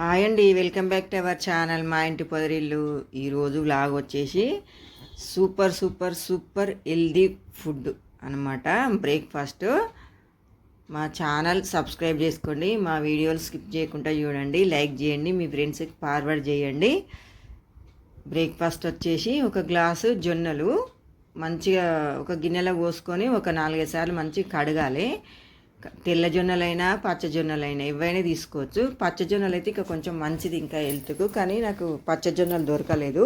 Hi అండి welcome back to our channel మా ఇంటి పొదరిల్లు. ఈరోజు లాగ్ వచ్చేసి super super super healthy food అనమాట బ్రేక్ఫాస్ట్. మా ఛానల్ సబ్స్క్రైబ్ చేసుకోండి మా వీడియోలు స్కిప్ చేయకుండా చూడండి లైక్ చేయండి మీ ఫ్రెండ్స్కి ఫార్వర్డ్ చేయండి. బ్రేక్ఫాస్ట్ వచ్చేసి ఒక గ్లాసు జొన్నలు మంచిగా ఒక గిన్నెలో పోసుకొని ఒక నాలుగైదు సార్లు మంచిగా కడగాలి. తెల్ల జొన్నలైనా పచ్చజొన్నలైనా ఇవైనా తీసుకోవచ్చు. పచ్చజొన్నలు అయితే ఇంకా కొంచెం మంచిది ఇంకా హెల్త్కు కానీ నాకు పచ్చజొన్నలు దొరకలేదు.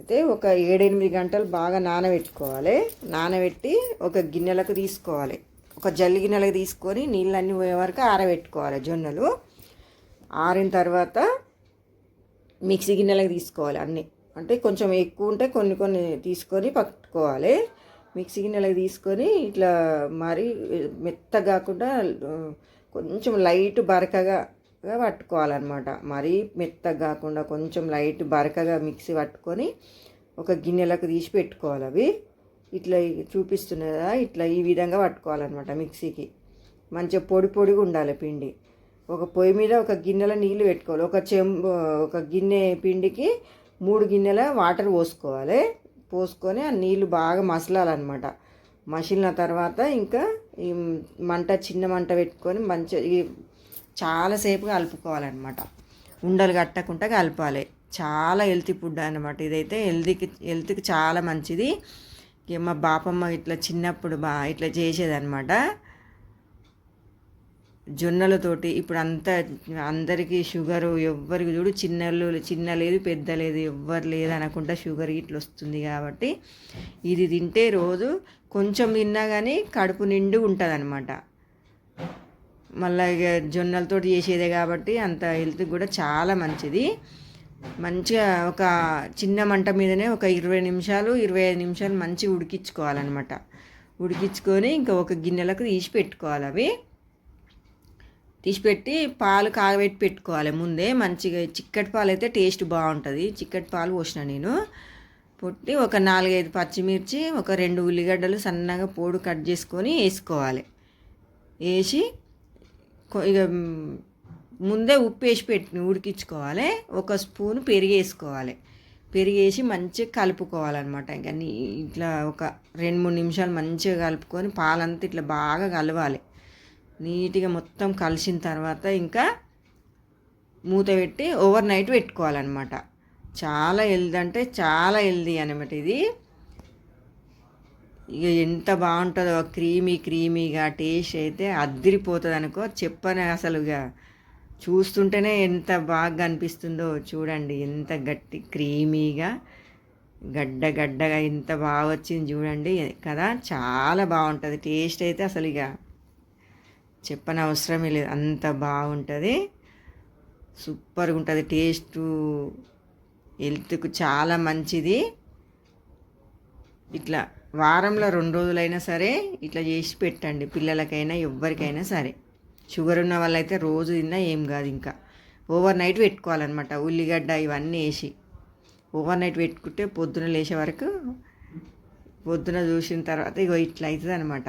అయితే ఒక ఏడెనిమిది గంటలు బాగా నానబెట్టుకోవాలి. నానబెట్టి ఒక గిన్నెలకు తీసుకోవాలి. ఒక జల్లి గిన్నెలకు తీసుకొని నీళ్ళన్నీ పోయే వరకు ఆరబెట్టుకోవాలి జొన్నలు. ఆరిన తర్వాత మిక్సీ గిన్నెలకు తీసుకోవాలి అన్నీ. అంటే కొంచెం ఎక్కువ ఉంటే కొన్ని కొన్ని తీసుకొని పట్టుకోవాలి. మిక్సీ గిన్నెలో తీసుకొని ఇట్లా మరి మెత్తగా కాకుండా కొంచెం లైట్ బరకగా పట్టుకోవాలన్నమాట. మరీ మెత్తగా కాకుండా కొంచెం లైట్ బరకగా మిక్సీ పట్టుకొని ఒక గిన్నెలకు తీసి పెట్టుకోవాలి అవి. ఇట్లా చూపిస్తున్నదా ఇట్లా ఈ విధంగా పట్టుకోవాలన్నమాట మిక్సీకి. మంచిగా పొడి పొడిగా ఉండాలి పిండి. ఒక పొయ్యి మీద ఒక గిన్నెలో నీళ్ళు పెట్టుకోవాలి. ఒక చెంబు ఒక గిన్నె పిండికి మూడు గిన్నెల వాటర్ పోసుకోవాలి. పోసుకొని ఆ నీళ్ళు బాగా మసలాలన్నమాట. మసిలిన తర్వాత ఇంకా ఈ మంట చిన్న మంట పెట్టుకొని మంచిగా ఈ చాలాసేపు కలుపుకోవాలన్నమాట. ఉండలు కట్టకుండా కలపాలి. చాలా హెల్తీ ఫుడ్ అనమాట ఇదైతే హెల్తీకి హెల్త్కి చాలా మంచిది. మా బాపమ్మ ఇట్లా చిన్నప్పుడు బా ఇట్లా చేసేదన్నమాట. జొన్నలతోటి ఇప్పుడు అంతా అందరికీ షుగరు ఎవ్వరికి చూడు చిన్నలు చిన్న లేదు పెద్ద లేదు ఎవ్వరు లేదు అనకుండా షుగర్ ఇట్లా వస్తుంది కాబట్టి ఇది తింటే రోజు కొంచెం తిన్నా కానీ కడుపు నిండు ఉంటుంది అనమాట మళ్ళీ ఇక జొన్నలతోటి చేసేదే కాబట్టి అంత హెల్త్ కూడా చాలా మంచిది. మంచిగా ఒక చిన్న మంట మీదనే ఒక ఇరవై నిమిషాలు ఇరవై ఐదు నిమిషాలు మంచిగా ఉడికించుకోవాలన్నమాట. ఉడికించుకొని ఇంకా ఒక గిన్నెలకు తీసి పెట్టుకోవాలి అవి. తీసిపెట్టి పాలు కాగబెట్టి పెట్టుకోవాలి. ముందే మంచిగా చిక్కటి పాలు అయితే టేస్ట్ బాగుంటుంది. చిక్కటి పాలు పోసిన నేను. పొట్టి ఒక నాలుగైదు పచ్చిమిర్చి ఒక రెండు ఉల్లిగడ్డలు సన్నగా పొడి కట్ చేసుకొని వేసుకోవాలి. వేసి కొ- ఇక ముందే ఉప్పు వేసి పెట్టి ఉడికించుకోవాలి. ఒక స్పూన్ పెరిగి వేసుకోవాలి. మంచిగా కలుపుకోవాలన్నమాట. ఇంకా ఇట్లా ఒక రెండు మూడు నిమిషాలు మంచిగా కలుపుకొని పాలంతా ఇట్లా బాగా కలవాలి. నీట్గా మొత్తం కలిసిన తర్వాత ఇంకా మూత పెట్టి ఓవర్ నైట్ పెట్టుకోవాలన్నమాట. చాలా హెల్దీ అంటే చాలా హెల్దీ అనమాట ఇది. ఇక ఎంత బాగుంటుందో క్రీమీ క్రీమీగా టేస్ట్ అయితే అద్దిరిపోతుంది అనుకో చెప్పని అసలు ఇక చూస్తుంటేనే ఎంత బాగా అనిపిస్తుందో చూడండి ఎంత గట్టి క్రీమీగా గడ్డ గడ్డగా ఎంత బాగా వచ్చింది చూడండి కదా. చాలా బాగుంటుంది టేస్ట్ అయితే అసలు ఇక చెప్పనవసరమే లేదు. అంత బాగుంటుంది. సూపర్గా ఉంటుంది టేస్ట్ హెల్త్కు చాలా మంచిది. ఇట్లా వారంలో రెండు రోజులైనా సరే ఇట్లా చేసి పెట్టండి. పిల్లలకైనా ఎవరికైనా సరే. షుగర్ ఉన్న వాళ్ళైతే రోజు తిన్నా ఏం కాదు ఇంకా. ఓవర్ నైట్ పెట్టుకోవాలన్నమాట. ఉల్లిగడ్డ ఇవన్నీ వేసి. ఓవర్ నైట్ పెట్టుకుంటే పొద్దున లేచే వరకు పొద్దున చూసిన తర్వాత ఇగో ఇట్లా అవుతుంది అనమాట